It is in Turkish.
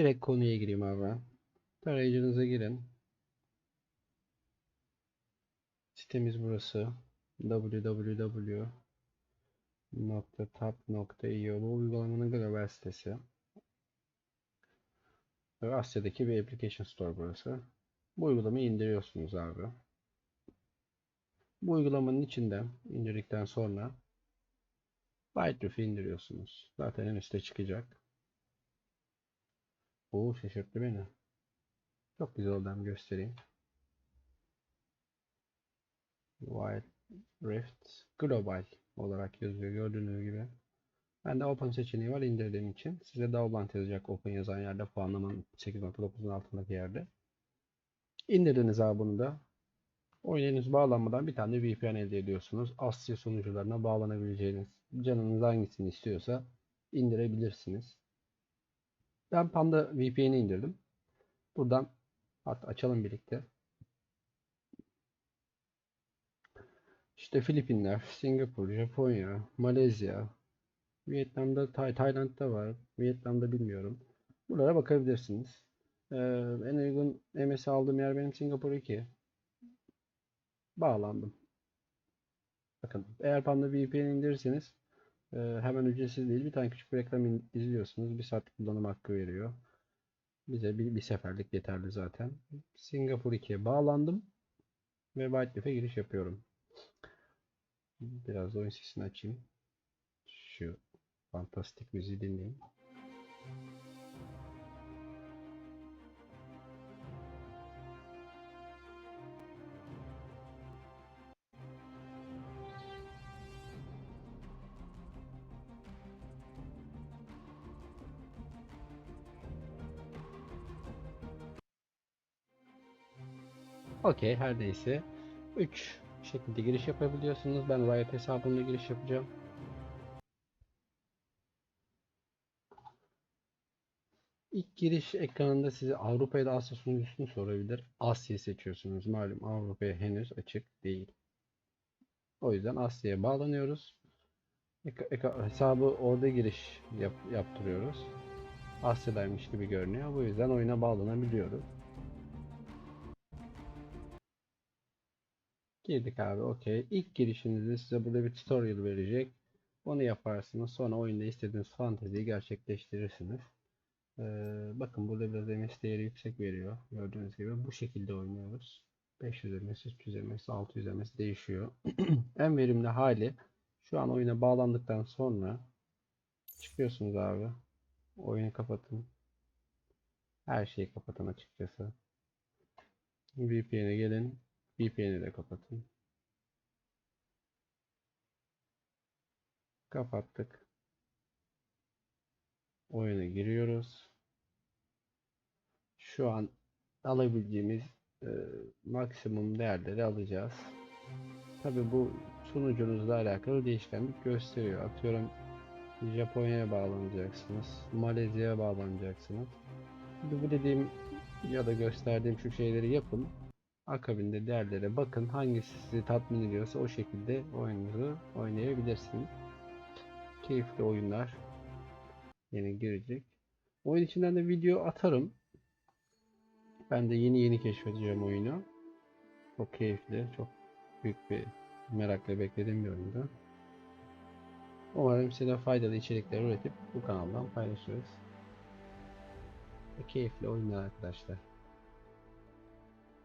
Direkt konuya gireyim abi. Tarayıcınıza girin. Sitemiz burası. www.tap.io Bu uygulamanın global sitesi. Asya'daki bir application store burası. Bu uygulamayı indiriyorsunuz abi. Bu uygulamanın içinde indirdikten sonra Byteroof'u indiriyorsunuz. Zaten en üstte çıkacak. Oo şaşırttı beni. Çok güzel oldu göstereyim. Wild Rift Global olarak yazıyor gördüğünüz gibi. Ben de Open seçeneği var indirdiğim için. Size Download yazacak Open yazan yerde puanlamanın 8.9'un altındaki yerde. İndirdiniz abi bunu da. Henüz bağlanmadan bir tane VPN elde ediyorsunuz. Asya sunucularına bağlanabileceğiniz. Canınız hangisini istiyorsa indirebilirsiniz. Ben Panda VPN'i indirdim. Buradan hatta açalım birlikte. İşte Filipinler, Singapur, Japonya, Malezya, Vietnam'da, Tay Tayland'da var. Vietnam'da bilmiyorum. Buralara bakabilirsiniz. Ee, en uygun MS aldığım yer benim Singapur 2. Bağlandım. Bakın eğer Panda VPN indirirseniz e, hemen ücretsiz değil. Bir tane küçük bir reklam izliyorsunuz. Bir saat kullanım hakkı veriyor. Bize bir, bir seferlik yeterli zaten. Singapur 2'ye bağlandım. Ve Whitelife'e giriş yapıyorum. Biraz da oyun sesini açayım. Şu fantastik müziği dinleyin. Okey her neyse. 3 şekilde giriş yapabiliyorsunuz. Ben Riot hesabımla giriş yapacağım. İlk giriş ekranında size Avrupa ya da Asya sunucusunu sorabilir. Asya seçiyorsunuz. Malum Avrupa'ya henüz açık değil. O yüzden Asya'ya bağlanıyoruz. Hesabı orada giriş yap, yaptırıyoruz. Asya'daymış gibi görünüyor. Bu yüzden oyuna bağlanabiliyoruz. Girdik abi okey. İlk girişinizde size burada bir tutorial verecek. Onu yaparsınız. Sonra oyunda istediğiniz fanteziyi gerçekleştirirsiniz. Ee, bakın burada biraz MS değeri yüksek veriyor. Gördüğünüz gibi bu şekilde oynuyoruz. 500 MS, 300 MS, 600 MS değişiyor. en verimli hali şu an oyuna bağlandıktan sonra çıkıyorsunuz abi. Oyunu kapatın. Her şeyi kapatın açıkçası. VPN'e gelin. VPN'i de kapatın. Kapattık. Oyuna giriyoruz. Şu an alabileceğimiz e, maksimum değerleri alacağız. Tabi bu sunucunuzla alakalı değişkenlik gösteriyor. Atıyorum Japonya'ya bağlanacaksınız. Malezya'ya bağlanacaksınız. Bu dediğim ya da gösterdiğim şu şeyleri yapın. Akabinde değerlere bakın. Hangisi sizi tatmin ediyorsa o şekilde oyununuzu oynayabilirsiniz. Keyifli oyunlar yeni girecek. Oyun içinden de video atarım. Ben de yeni yeni keşfedeceğim oyunu. Çok keyifli, çok büyük bir merakla beklediğim bir oyundu. Umarım size faydalı içerikler üretip bu kanaldan paylaşırız. Ve keyifli oyunlar arkadaşlar.